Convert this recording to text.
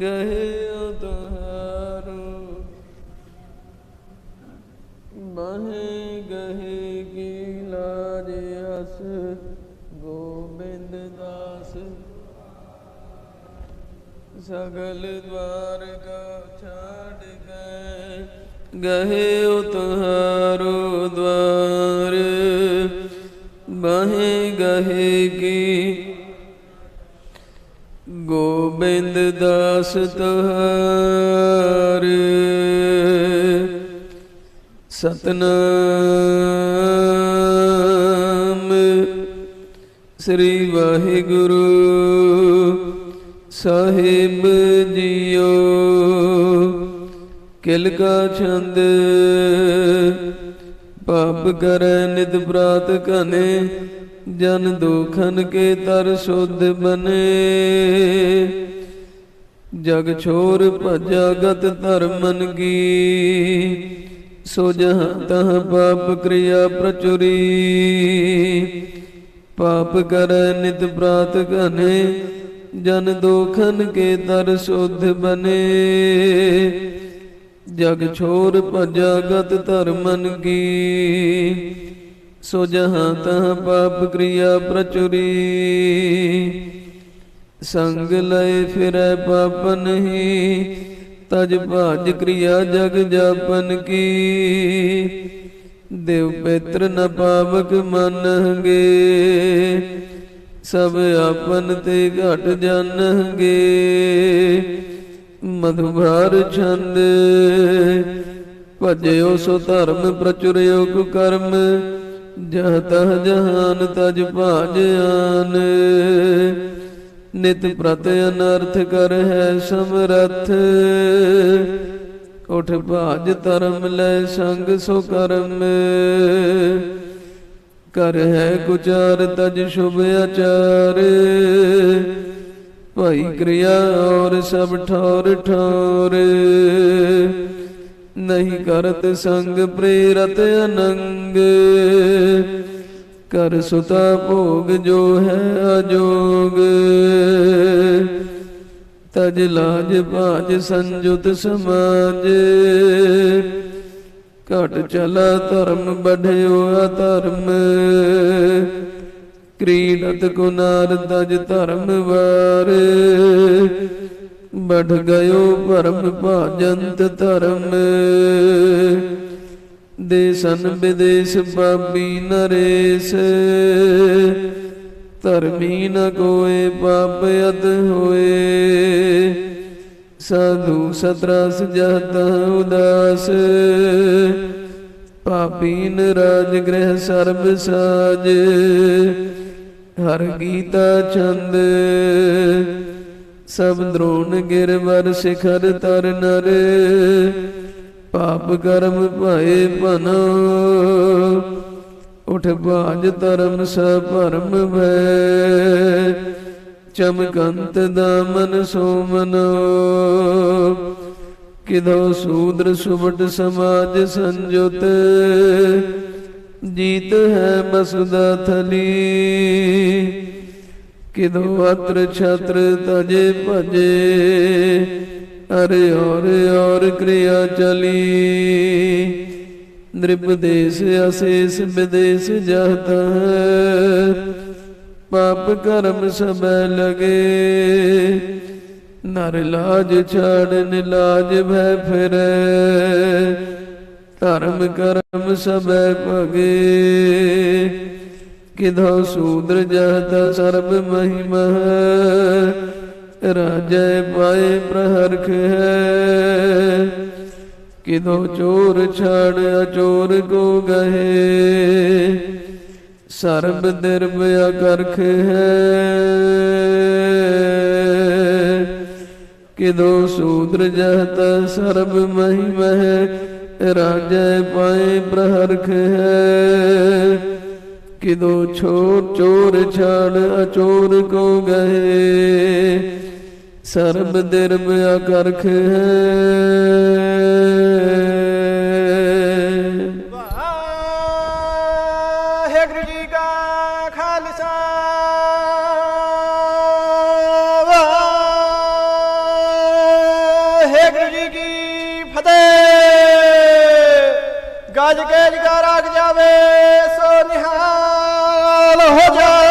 ਗਏ ਉਤਾਰੂ ਬਹੇ ਗਏ ਕੀ ਲਾਜ ਅਸ, ਗੋਬਿੰਦ ਦਾਸ। ਸਗਲ ਦਵਾਰ ਕਾ ਛਾੜ ਗਏ ਗਏ ਉਤਾਰੂ ਦਵਾਰ। ਬਹੇ ਗਏ ਕੀ ਗੋਬਿੰਦ ਦਾਸ ਤੁਹਾਰ ਸਤਨਾਮ ਸ੍ਰੀ ਵਾਹਿਗੁਰੂ ਸਾਹਿਬ ਜੀਓ। ਕਿਲ ਕਾ ਛੰਦ ਪਾਪ ਕਰੈ ਨਿਤ ਪ੍ਰਾਤ ਕਨੇ ਜਨ ਦੋਖਨ ਕੇ ਤਰ ਸੁਧ ਬਨੇ। ਜਗ ਛੋਰ ਭਜਾ ਗਤ ਧਰਮਨ ਕੀ, ਸੋ ਜਹਾਂ ਤਹ ਪਾਪ ਕ੍ਰਿਆ ਪ੍ਰਚੁਰੀ। ਪਾਪ ਕਰ ਨਿਤ ਪ੍ਰਾਤ ਕਨੇ ਜਨ ਦੋਖਨ ਕੇ ਤਰ ਸੁਧ ਬਨੇ। ਜਗ ਛੋਰ ਭਜਾ ਗਤ ਧਰਮਨ ਕੀ, ਸੋ ਜਹਾਂ ਤਹ ਪਾਪ ਕ੍ਰਿਆ ਪ੍ਰਚੁਰੀ। ਸੰਗ ਲਏ ਫਿਰੈ ਪਾਪ ਨਹੀਂ ਤਜ ਭਾਜ ਕ੍ਰਿਆ ਜਗ ਜਾਪਨ ਕੀ। ਦੇਵ ਪਿਤਰ ਨ ਪਾਵਕ ਮੰਨਗੇ ਸਭ ਆਪਨ ਤੇ ਘਟ ਜਾਣਗੇ ਮਧੁਭਾਰ ਛੰਦ, ਭਜਿਓ ਸੋ ਧਰਮ ਪ੍ਰਚੁਰਿਓ ਕੁ ਕਰਮ, ਜਹ ਤਹ ਜਹਾਨ ਤਜ ਭਾਜ ਆਨ। ਨਿਤ ਪ੍ਰਤ ਅਨਰਥ ਕਰ ਹੈ ਸਮਰਥ। ਉਠ ਭਾਜ ਧਰਮ ਲੈ ਸੰਗ ਸੋ ਕਰਮ। ਕਰ ਹੈ ਕੁਚਾਰ ਤਜ ਸ਼ੁਭ ਆਚਾਰ। ਭਾਈ ਕਿਰਿਆ ਔਰ ਸਭ ਠੌਰ ਠੌਰ। ਨਹੀਂ ਕਰਤ ਸੰਗ ਪ੍ਰੇਰਤ ਅਨੰਗ। ਕਰ ਸੁਤਾ ਭੋਗ ਜੋ ਹੈ ਅਜੋਗ। ਤਜ ਲਾਜ ਭਾਜ ਸੰਜੁਤ ਸਮਾਜ। ਘਟ ਚਲਾ ਧਰਮ ਬਢਿਓ ਅਧਰਮ। ਕ੍ਰੀਡਤ ਕੁਨਾਰ ਤਜ ਧਰਮ ਵਾਰ। ਬਢ ਗਇਓ ਭਰਮ ਭਾਜੰਤ ਧਰਮ। ਦੇਸਨ ਵਿਦੇਸ਼ ਬਾਬੀ ਨਰੇਸ। ਧਰਮੀ ਨ ਕੋਏ ਪਾਪ ਅਤ ਹੋਏ। ਸਾਧੂ ਸਤਰਸ ਜਹਤ ਉਦਾਸ। ਪਾਪੀ ਨਰਾਜ ਗ੍ਰਹਿ ਸਰਬ ਸਾਜ। ਹਰ ਗੀਤਾ ਚੰਦ। ਸਭ ਦ੍ਰੋਣ ਗਿਰਵਰ ਸਿਖਰ ਤਰ ਨਰ। ਪਾਪ ਕਰਮ ਭਾਏ ਭਨੋ। ਉਠ ਬਾਜ ਧਰਮ ਸ ਭਰਮ ਭੈ। ਚਮਕੰਤ ਦਾਮਨ ਸੋਮਨ। ਕਿਦੋ ਸੂਦਰ ਸੁਬਟ ਸਮਾਜ ਸੰਜੁਤ। ਜੀਤ ਹੈ ਬਸੁਦਾ ਥਲੀ। ਕਿਦੋ ਅਤਰ ਛਤਰ ਤਜੇ ਭਜੇ। ਅਰੇ ਔਰ ਔਰ ਕਿਰਿਆ ਚਲੀ। ਨ੍ਰਿਪ ਦੇਸ ਅਸੇਸ ਵਿਦੇਸ ਜਹਤ। ਪਾਪ ਕਰਮ ਸਬੈ ਲਗੇ। ਨਰ ਲਾਜ ਛਾੜਨ ਲਾਜ ਭੈ ਫਿਰੈ। ਧਰਮ ਕਰਮ ਸਬੈ ਭਗੇ। ਕਿਧੋ ਸੂਦਰ ਜਹਤ ਸਰਬ ਮਹਿਮਾ। ਰਾਜੈ ਪਾਏ ਪ੍ਰਹਰਖ ਹੈ। ਕਿਦੋ ਚੋਰ ਛਾੜ ਅਚੋਰ ਕੋ ਗਹੇ। ਸਰਬ ਦਿਰਬ ਅਕਰਖ ਹੈ। ਕਿਦੋ ਸੂਦਰ ਜਹਤ ਸਰਬ ਮਹਿਮਹਿ ਰਾਜੈ ਪਾਏ ਪ੍ਰਹਰਖ ਹੈ। ਕਿਦੋ ਛੋਰ ਚੋਰ ਛਾੜ ਅਚੋਰ ਕੋ ਗਏ ਸਰਬ ਦਿਰਬ ਅਕਰਖ ਹੈ। ਜਾ ਰਾਗ ਜਾਵੇ ਸੋ ਨਿਹਾਲ ਹੋ ਜਾ।